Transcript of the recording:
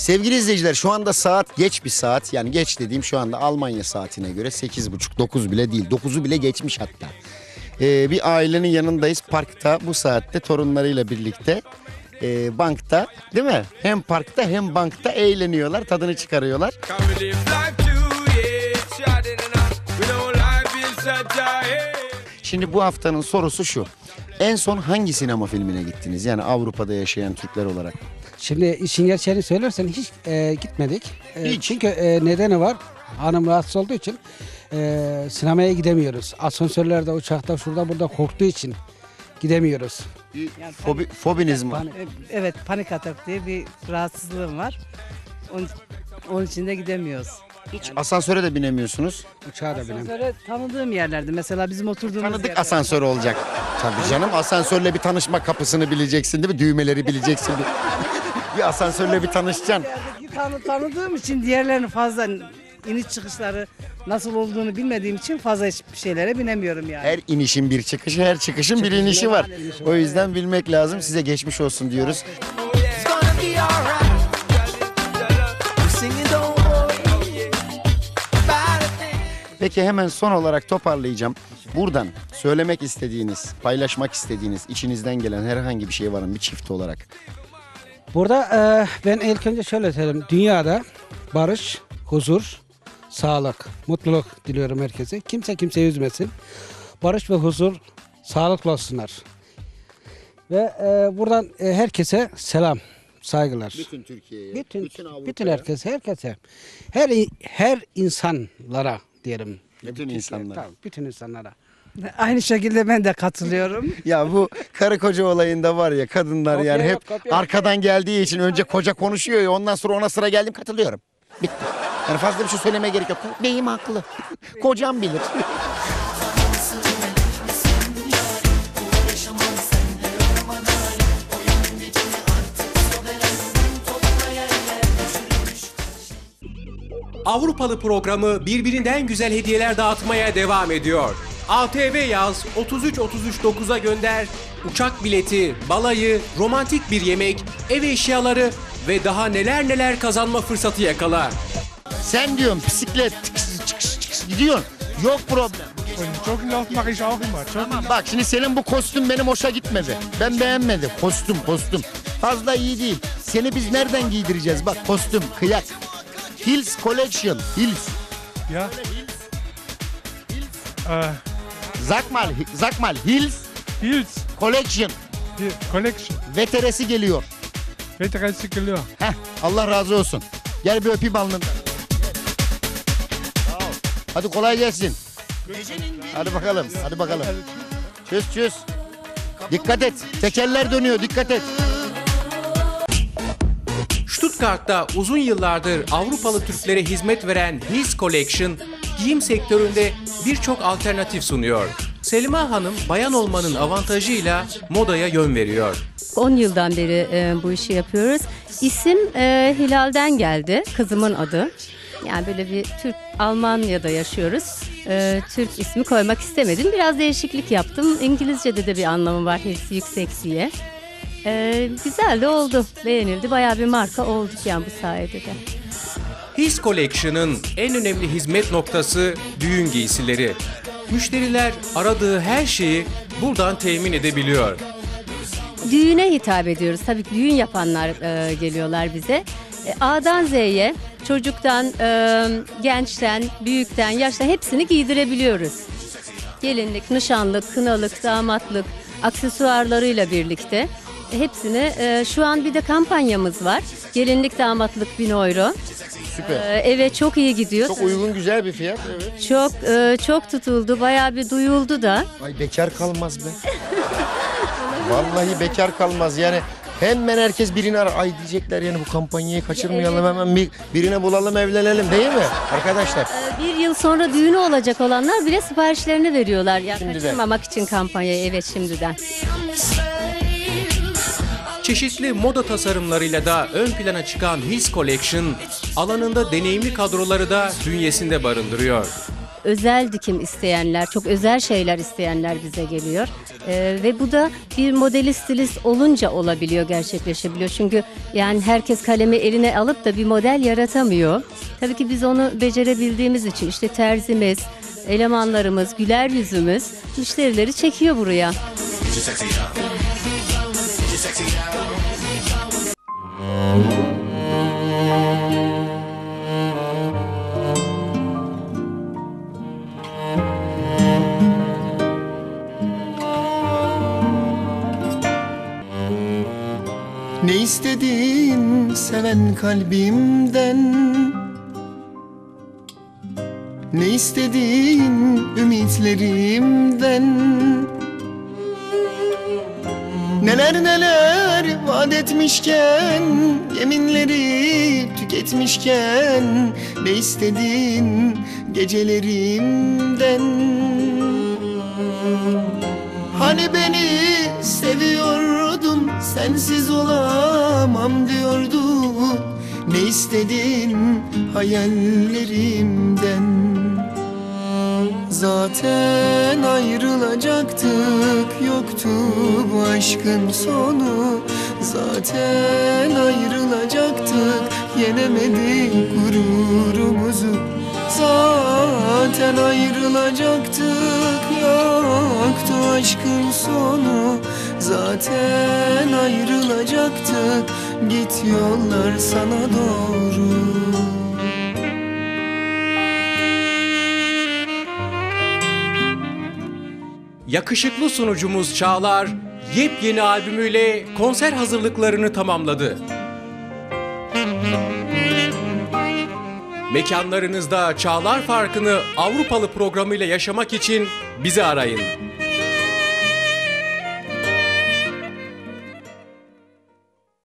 Sevgili izleyiciler şu anda saat geç bir saat. Yani geç dediğim şu anda Almanya saatine göre 8.30 9 bile değil. 9'u bile geçmiş hatta. Ee, bir ailenin yanındayız parkta bu saatte torunlarıyla birlikte. Ee, bankta değil mi? Hem parkta hem bankta eğleniyorlar tadını çıkarıyorlar. Şimdi bu haftanın sorusu şu. En son hangi sinema filmine gittiniz? Yani Avrupa'da yaşayan Türkler olarak. Şimdi işin gerçeğini söylersen hiç e, gitmedik. E, Hiç. Çünkü e, nedeni var. Hanım rahatsız olduğu için e, sinemaya gidemiyoruz. Asansörlerde, uçakta, şurada burada korktuğu için gidemiyoruz. Fobi, fobiniz mi? var? E, Evet panik atak diye bir rahatsızlığım var. Onun, onun için de gidemiyoruz. Hiç asansöre de binemiyorsunuz. Uçağa da binemem. Asansöre tanıdığım yerlerde mesela bizim oturduğumuz Tanıdık yerler- asansör olacak. Tabii canım asansörle bir tanışma kapısını bileceksin değil mi? Düğmeleri bileceksin. bir, asansörle bir tanışacaksın. Tanı, tanıdığım için diğerlerini fazla iniş çıkışları nasıl olduğunu bilmediğim için fazla hiçbir şeylere binemiyorum yani. Her inişin bir çıkışı, her çıkışın bir inişi var. O yüzden bilmek lazım. Size geçmiş olsun diyoruz. Peki hemen son olarak toparlayacağım. Buradan söylemek istediğiniz, paylaşmak istediğiniz, içinizden gelen herhangi bir şey var mı bir çift olarak? Burada e, ben ilk önce şöyle söyleyeyim. Dünyada barış, huzur, sağlık, mutluluk diliyorum herkese. Kimse kimseyi üzmesin. Barış ve huzur sağlıklı olsunlar. Ve e, buradan e, herkese selam, saygılar. Bütün Türkiye'ye, Bütün, bütün, herkese, herkese. Her her insanlara diyelim. Bütün insanlara. Tabii, bütün insanlara. Aynı şekilde ben de katılıyorum. Ya bu karı koca olayında var ya kadınlar Kopya yani hep yok, kopya yok. arkadan geldiği için önce koca konuşuyor ya ondan sonra ona sıra geldim katılıyorum. Bitti. Yani fazla bir şey söylemeye gerek yok. Beyim haklı. Kocam bilir. Avrupalı programı birbirinden güzel hediyeler dağıtmaya devam ediyor. ATV yaz 33 33 9'a gönder. Uçak bileti, balayı, romantik bir yemek, ev eşyaları ve daha neler neler kazanma fırsatı yakala. Sen diyorum bisiklet tıkıs tıkıs tıkıs gidiyorsun. Yok problem. Joggenlauf mache ich auch immer. Joggen Tamam bak şimdi senin bu kostüm benim hoşa gitmedi. Ben beğenmedim. Kostüm kostüm. Fazla iyi değil. Seni biz nereden giydireceğiz? Bak kostüm, kıyak. Hills Collection. Hills. ja. Äh, Zakmal, Zakmal Hills Heels, Collection. Collection. VTR'si geliyor. Veterans geliyor. Heh, Allah razı olsun. Gel bir öpeyim alnından. Hadi kolay gelsin. Hadi bakalım, hadi bakalım. Çöz çöz. Dikkat et. Tekerler dönüyor, dikkat et. Stuttgart'ta uzun yıllardır Avrupalı Türklere hizmet veren His Collection, giyim sektöründe birçok alternatif sunuyor. Selma Hanım bayan olmanın avantajıyla modaya yön veriyor. 10 yıldan beri e, bu işi yapıyoruz. İsim e, Hilal'den geldi. Kızımın adı. Yani böyle bir Türk Almanya'da yaşıyoruz. E, Türk ismi koymak istemedim. Biraz değişiklik yaptım. İngilizce'de de bir anlamı var hepsi yüksek diye. E, güzel de oldu. Beğenildi. Bayağı bir marka olduk yani bu sayede de. His Collection'ın en önemli hizmet noktası düğün giysileri. Müşteriler aradığı her şeyi buradan temin edebiliyor. Düğüne hitap ediyoruz. Tabii ki düğün yapanlar e, geliyorlar bize. E, A'dan Z'ye çocuktan, e, gençten, büyükten, yaştan hepsini giydirebiliyoruz. Gelinlik, nişanlık, kınalık, damatlık, aksesuarlarıyla birlikte hepsini e, şu an bir de kampanyamız var. Gelinlik damatlık 1000 euro. Süper. E, evet çok iyi gidiyor. Çok uygun, güzel bir fiyat. Evet. Çok e, çok tutuldu. Bayağı bir duyuldu da. Ay bekar kalmaz be. Vallahi bekar kalmaz yani. Hemen herkes birini arar. Ay diyecekler yani bu kampanyayı kaçırmayalım hemen bir, birine bulalım evlenelim değil mi arkadaşlar? Ee, Bir yıl sonra düğünü olacak olanlar bile siparişlerini veriyorlar. Yani Şimdiden. kaçırmamak için kampanyayı evet şimdiden. Çeşitli moda tasarımlarıyla da ön plana çıkan His Collection, alanında deneyimli kadroları da bünyesinde barındırıyor. Özel dikim isteyenler, çok özel şeyler isteyenler bize geliyor. Ee, ve bu da bir modeli stilist olunca olabiliyor, gerçekleşebiliyor. Çünkü yani herkes kalemi eline alıp da bir model yaratamıyor. Tabii ki biz onu becerebildiğimiz için işte terzimiz, elemanlarımız, güler yüzümüz müşterileri çekiyor buraya. Ne istedin seven kalbimden? Ne istedin ümitlerimden? Neler neler vaat etmişken Yeminleri tüketmişken Ne istedin gecelerimden? Hani beni olamam diyordun Ne istedin hayallerimden? Zaten ayrılacaktık Yoktu bu aşkın sonu. Zaten ayrılacaktık Yenemedik gururumuzu. Zaten ayrılacaktık Yoktu aşkın sonu. Zaten ayrılacaktık Git yollar sana doğru Yakışıklı sunucumuz Çağlar yepyeni albümüyle konser hazırlıklarını tamamladı. Mekanlarınızda Çağlar farkını Avrupalı programıyla yaşamak için bizi arayın.